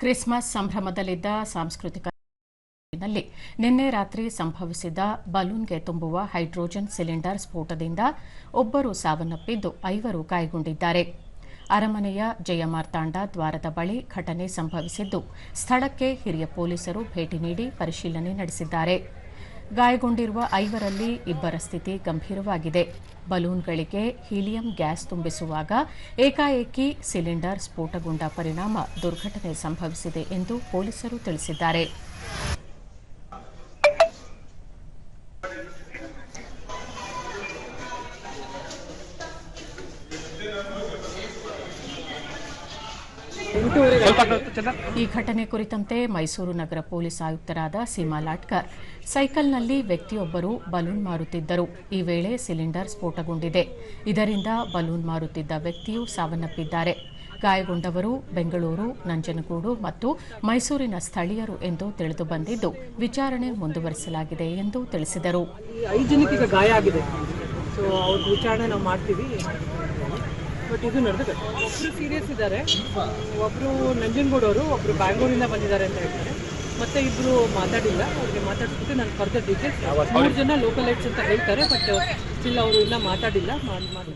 Christmas ಸಂಭ್ರಮದಲ್ಲಿದ್ದ ಸಾಂಸ್ಕೃತಿಕ ನಿನ್ನೆ ರಾತ್ರಿ ಸಂಭವಿಸಿದ ಬಲೂನ್ಗೆ ತುಂಬುವ ಹೈಡ್ರೋಜನ್ ಸಿಲಿಂಡರ್ ಸ್ಫೋಟದಿಂದ ಒಬ್ಬರು ಸಾವನ್ನಪ್ಪಿದ್ದು ಐವರು ಗಾಯಗೊಂಡಿದ್ದಾರೆ. ಅರಮನೆಯ ಜಯಮಾರ್ತಾಂಡ ದ್ವಾರದ ಬಳಿ ಘಟನೆ ಸಂಭವಿಸಿದ್ದು ಸ್ಥಳಕ್ಕೆ ಹಿರಿಯ ಪೊಲೀಸರು ಭೇಟಿ ನೀಡಿ ಪರಿಶೀಲನೆ ನಡೆಸಿದ್ದಾರೆ. ಗಾಯಗೊಂಡಿರುವ ಐವರಲ್ಲಿ ಇಬ್ಬರ ಸ್ಥಿತಿ ಗಂಭೀರವಾಗಿದೆ. ಬಲೂನ್ಗಳಿಗೆ ಹೀಲಿಯಂ ಗ್ಯಾಸ್ ತುಂಬಿಸುವಾಗ ಏಕಾಏಕಿ ಸಿಲಿಂಡರ್ ಸ್ಫೋಟಗೊಂಡ ಪರಿಣಾಮ ದುರ್ಘಟನೆ ಸಂಭವಿಸಿದೆ ಎಂದು ಪೊಲೀಸರು ತಿಳಿಸಿದ್ದಾರೆ. ಈ ಘಟನೆ ಕುರಿತಂತೆ ಮೈಸೂರು ನಗರ ಪೊಲೀಸ್ ಆಯುಕ್ತರಾದ ಸೀಮಾ ಲಾಟ್ಕರ್. ಸೈಕಲ್ನಲ್ಲಿ ವ್ಯಕ್ತಿಯೊಬ್ಬರು ಬಲೂನ್ ಮಾರುತ್ತಿದ್ದರು. ಈ ವೇಳೆ ಸಿಲಿಂಡರ್ ಸ್ಫೋಟಗೊಂಡಿದೆ. ಇದರಿಂದ ಬಲೂನ್ ಮಾರುತ್ತಿದ್ದ ವ್ಯಕ್ತಿಯು ಸಾವನ್ನಪ್ಪಿದ್ದಾರೆ. ಗಾಯಗೊಂಡವರು ಬೆಂಗಳೂರು, ನಂಜನಗೂಡು ಮತ್ತು ಮೈಸೂರಿನ ಸ್ಥಳೀಯರು ಎಂದು ತಿಳಿದು ಬಂದಿದ್ದು, ವಿಚಾರಣೆ ಮುಂದುವರಿಸಲಾಗಿದೆ ಎಂದು ತಿಳಿಸಿದರು. ಗಾಯ ಆಗಿದೆ. ಸೊ ವಿಚಾರಣೆ ನಾವು ಮಾಡ್ತೀವಿ. ಬಟ್ ಇದು ನಡೆದಿದೆ. ಒಬ್ರು ಸೀರಿಯಸ್ ಇದ್ದಾರೆ. ಒಬ್ಬರು ಅವರು, ಒಬ್ರು ಬ್ಯಾಂಗ್ಳೂರಿಂದ ಬಂದಿದ್ದಾರೆ ಅಂತ ಹೇಳ್ತಾರೆ. ಮತ್ತೆ ಇಬ್ರು ಮಾತಾಡಿಲ್ಲ. ಅವ್ರಿಗೆ ಮಾತಾಡಿಸ್ಬಿಟ್ಟು ನಾನು ಫರ್ದರ್ ಡೀಟೇಲ್ಸ್ ಮೂರು ಜನ ಲೋಕಲ್ ಐಟ್ಸ್ ಅಂತ ಹೇಳ್ತಾರೆ ಬಟ್ ಸ್ಟಿಲ್ ಅವರು ಇನ್ನೂ ಮಾತಾಡಿಲ್ಲ. ಮಾಡಿ ಮಾಡಿ